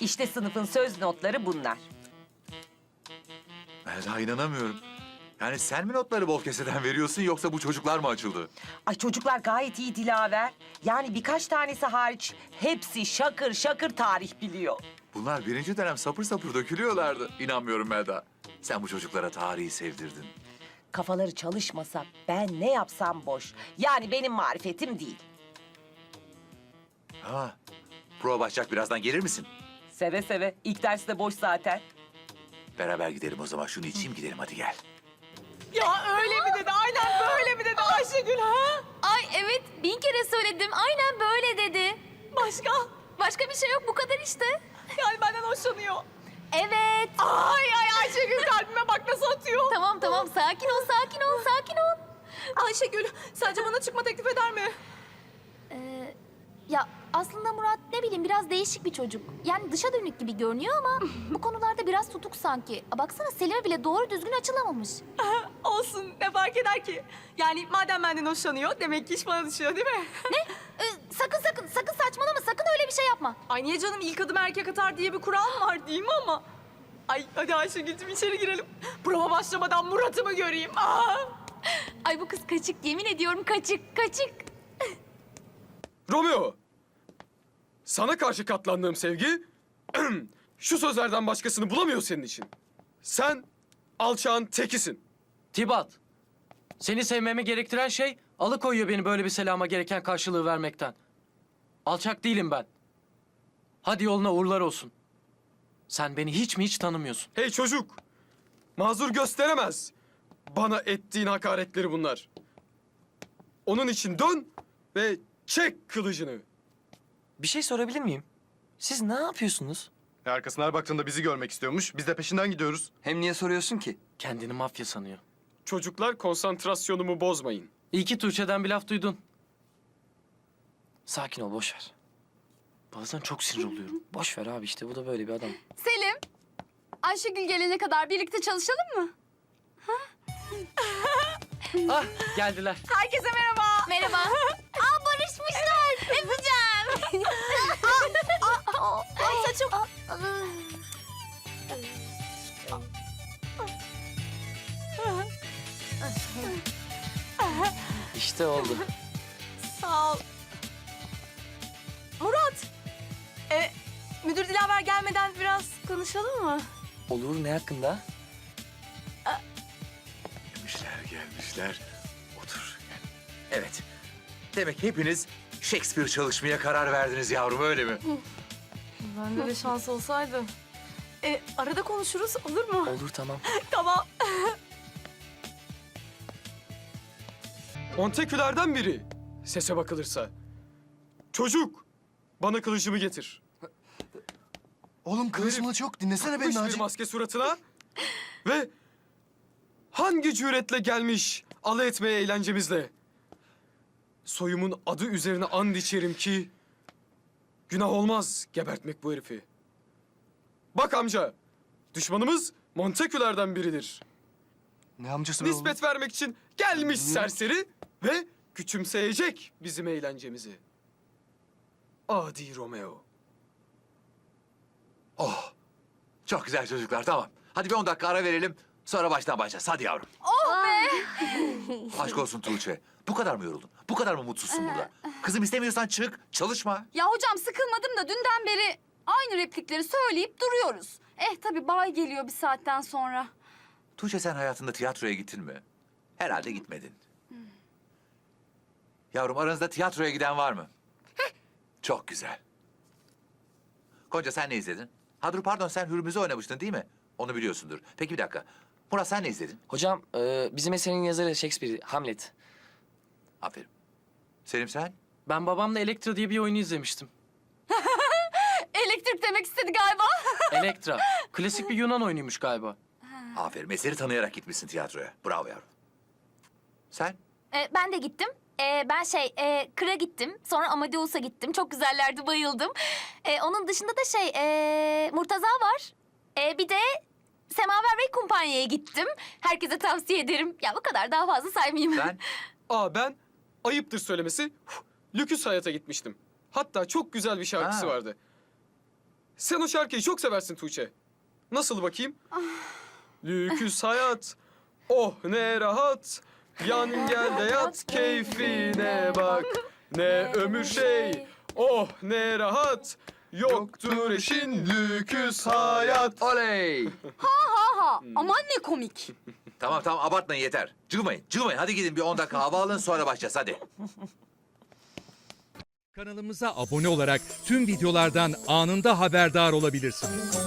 İşte sınıfın söz notları bunlar. Daha inanamıyorum. Yani sen mi notları bol keseden veriyorsun yoksa bu çocuklar mı açıldı? Ay çocuklar gayet iyi Dilaver. Yani birkaç tanesi hariç hepsi şakır şakır tarih biliyor. Bunlar birinci dönem sapır sapır dökülüyorlardı. İnanmıyorum Melda. Sen bu çocuklara tarihi sevdirdin. Kafaları çalışmasa ben ne yapsam boş. Yani benim marifetim değil. Ha, prova başlayacak birazdan gelir misin? Seve seve. İlk ders de boş zaten. Beraber gidelim o zaman. Şunu içeyim gidelim hadi gel. Ya öyle mi dedi? Aynen böyle mi dedi Ayşegül ha? Ay evet bin kere söyledim. Aynen böyle dedi. Başka? Başka bir şey yok bu kadar işte. Yani benden hoşlanıyor. Evet. Ay ay Ayşegül kalbime bak nasıl atıyor. Tamam tamam sakin ol sakin ol sakin ol. Ayşegül sence bana çıkma teklif eder mi? Ee, ya aslında Murat ne bileyim biraz değişik bir çocuk. Yani dışa dönük gibi görünüyor ama bu konularda biraz tutuk sanki. Aa, Baksana Selim'e bile doğru düzgün açılamamış. Olsun ne fark eder ki? Yani madem benden hoşlanıyor demek ki iş bana düşüyor değil mi? Ee, sakın sakın sakın saçmalama sakın öyle bir şey yapma. Ay niye canım ilk adım erkek atar diye bir kural mı var değil mi ama? Ay hadi Ayşegül'cüm içeri girelim. Prova başlamadan Murat'ı mı göreyim? Aa! Ay bu kız kaçık yemin ediyorum kaçık kaçık. Romeo! Sana karşı katlandığım sevgi şu sözlerden başkasını bulamıyor senin için. Sen alçağın tekisin. Tibat, seni sevmemi gerektiren şey alıkoyuyor beni böyle bir selama gereken karşılığı vermekten. Alçak değilim ben. Hadi yoluna uğurlar olsun. Sen beni hiç mi hiç tanımıyorsun? Hey çocuk! Mazur gösteremez. Bana ettiğin hakaretleri bunlar. Onun için dön ve çek kılıcını. Bir şey sorabilir miyim? Siz ne yapıyorsunuz? E, Arkasına her baktığında bizi görmek istiyormuş. Biz de peşinden gidiyoruz. Hem niye soruyorsun ki? Kendini mafya sanıyor. Çocuklar konsantrasyonumu bozmayın. İyi ki Tuğçe'den bir laf duydun. Sakin ol, boş ver. Bazen çok sinir oluyorum. Boş ver abi işte bu da böyle bir adam. Selim, Ayşegül gelene kadar birlikte çalışalım mı? Ah geldiler. Herkese merhaba. Merhaba. Aa barışmışlar. Öpeceğim. Ay saçım. İşte oldu. Sağ ol. Murat. E, müdür Dilaver gelmeden biraz konuşalım mı? Olur ne hakkında? Gelmişler gelmişler. Otur. gel. Evet. Demek hepiniz Shakespeare çalışmaya karar verdiniz yavrum öyle mi? Bende de şans olsaydı. E, arada konuşuruz olur mu? Olur tamam. Tamam. Montekülerden biri. Sese bakılırsa. Çocuk! Bana kılıcımı getir. Oğlum kılıç mılıç yok. Dinlesene beni Takmış bir Naci. maske suratına. Ve hangi cüretle gelmiş alay etmeye eğlencemizle? Soyumun adı üzerine and içerim ki... ...günah olmaz gebertmek bu herifi. Bak amca, düşmanımız Montekülerden biridir. Ne amcası be oğlum? Nispet vermek için gelmiş serseri ve küçümseyecek bizim eğlencemizi. Adi Romeo. Oh. Çok güzel çocuklar tamam. Hadi bir 10 dakika ara verelim. Sonra baştan başlayacağız. Hadi yavrum. Oh be. Aşk olsun Tuğçe. Bu kadar mı yoruldun? Bu kadar mı mutsuzsun burada? Kızım istemiyorsan çık, çalışma. Ya hocam sıkılmadım da dünden beri aynı replikleri söyleyip duruyoruz. Eh tabii bay geliyor bir saatten sonra. Tuğçe sen hayatında tiyatroya gittin mi? Herhalde gitmedin. Yavrum aranızda tiyatroya giden var mı? Çok güzel. Gonca sen ne izledin? Ha dur pardon sen Hürmüz'ü oynamıştın değil mi? Onu biliyorsundur. Peki bir dakika. Murat sen ne izledin? Hocam e, bizim eserin yazarı Shakespeare, Hamlet. Aferin. Selim sen? Ben babamla Elektra diye bir oyunu izlemiştim. Elektrik demek istedi galiba. Elektra. Klasik bir Yunan oyunuymuş galiba. Aferin. Eseri tanıyarak gitmişsin tiyatroya. Bravo yavrum. Sen? Ee, ben de gittim. Ee, ben şey, e, Kır'a gittim. Sonra Amadeus'a gittim. Çok güzellerdi, bayıldım. Ee, onun dışında da şey, e, Murtaza var. Ee, bir de Semaver ve Kumpanya'ya gittim. Herkese tavsiye ederim. Ya bu kadar daha fazla saymayayım. Sen? Aa ben, ayıptır söylemesi, lüküs hayata gitmiştim. Hatta çok güzel bir şarkısı Ha. vardı. Sen o şarkıyı çok seversin Tuğçe. Nasıl bakayım? Lüküs hayat, oh ne rahat. Yan gel de yat, keyfine bak. Ne ömür şey, oh ne rahat. Yoktur eşin lüküs hayat. Oley! Aha aman ne komik. Tamam tamam abartmayın yeter. Cıvmayın, cıvmayın. Hadi gidin bir 10 dakika hava alın sonra başlayacağız hadi. Kanalımıza abone olarak tüm videolardan anında haberdar olabilirsiniz.